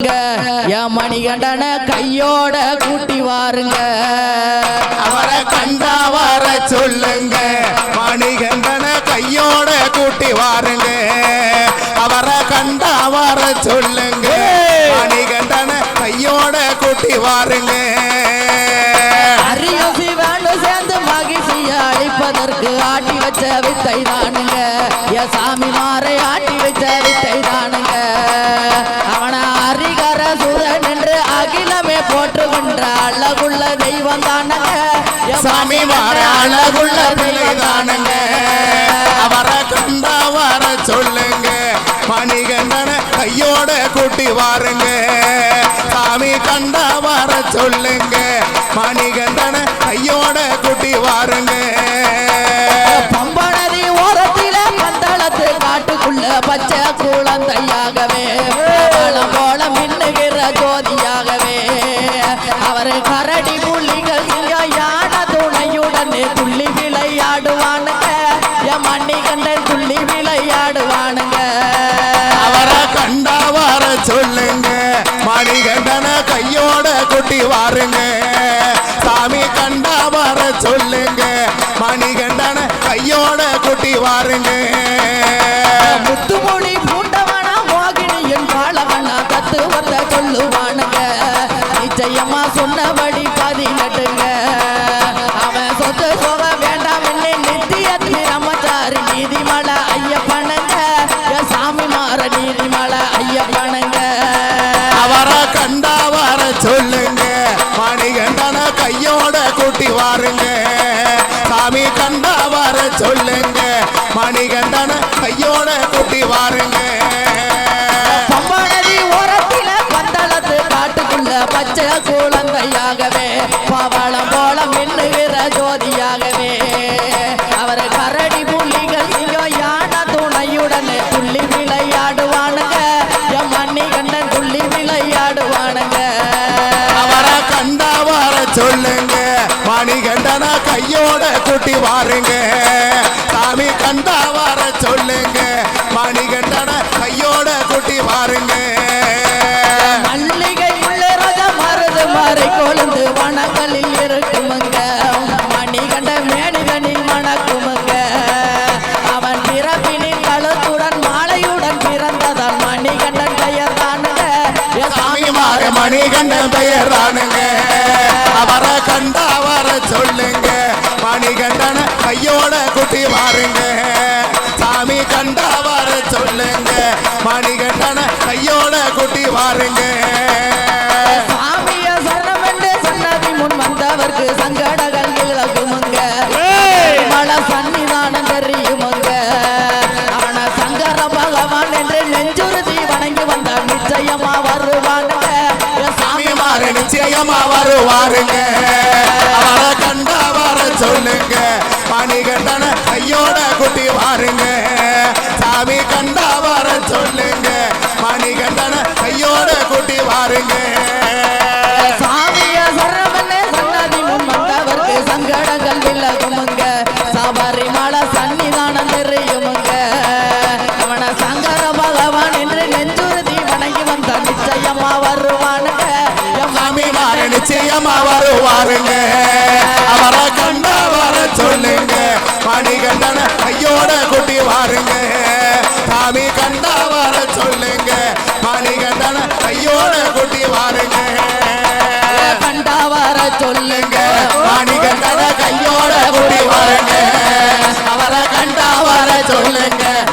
என் மணிகண்டன கையோட கூட்டி வாருங்க. அவரை கண்டா வர சொல்லுங்க. மணிகண்டன கையோட கூட்டி வாருங்க. அவரை கண்டா வர சொல்லுங்க. மணிகண்டன கையோட கூட்டி வாருங்க. வித்தை தானுங்க என் சாமி மாறை ஆட்டி வச்ச வித்தை தானுங்க அவனை அரிகர சுரன் என்று அகிலமே போற்று கொன்ற அழகுள்ள தெய்வம் தானுங்க சாமி வர அழகுள்ள பிள்ளைதானுங்க அவரை கண்டா வர சொல்லுங்க. மணிகண்டன கையோட கூட்டி வாருங்க. சாமி கண்டா வர சொல்லுங்க. மணிகண்டன கையோட கூட்டி வாருங்க. பச்சை குழந்தையாகவே பழம் போல மின்னுகிற ஜோதியாகவே. அவர் கரடி புள்ளிகள் யான துணையுடனே துள்ளி விளையாடுவானுங்க. என் மண்ணி கண்டன் துள்ளி விளையாடுவானுங்க. அவரை கண்டா வர சொல்லுங்க. மணிகண்டனை கையோட குட்டி வாருங்க. சாமி கண்டா வர சொல்லுங்க. மணிகண்டனை கையோட குட்டி வாருங்க. பாருங்க. சாமி கண்டா வர சொல்லுங்க. மணிகண்டன கையோட கூட்டி வாருங்க. பம்பனதி ஓரத்தில பந்தளத்து காட்டுக்குள்ள பச்சை குழந்தையாகவே மணிகண்டன கையோட கூட்டி வாருங்க. சாமி கண்டா வர சொல்லுங்க. மணிகண்டன கையோட கூட்டி வாருங்க. மல்லிகை முள்ளரத மருது மறை கொழுந்து வனங்களில் இருக்குமுங்க. மணிகண்ட மேடுகனில் மணக்குமுங்க. அவன் பிறப்பினில் கழுத்துடன் மாலையுடன் பிறந்ததால் மணிகண்டன் பெயர் தானுங்க. மணிகண்டன் பெயர் தானுங்க. வாருங்க சாமிய சரணம் என்று சொன்னதி முன் வந்தவர்க்கு சங்கடங்கள் விலகுமுங்க மல சன்னிதானம் தெரியுமுங்க அவன சங்கர பகவான் என்று நெஞ்சுறுதி வணங்கி வந்த நிச்சயமா வருவானுங்க சாமி மாற நிச்சயமா வருவாருங்க. அவரை கண்டா வர சொல்லுங்க. மணிகண்டன வாருங்க சாமிய சரணம்னு சொன்னதி முன் வந்தவர்க்கு சங்கடங்கள் விலகுமுங்க. சபரிமல சன்னிதானம் தெரியுமுங்க. அவன சங்கர பகவான் என்று நெஞ்சுறுதி வணங்கி வந்த நிச்சயமா வருவானுங்க. என் சாமி மாற நிச்சயமா வருவாருங்க. மணிகண்டன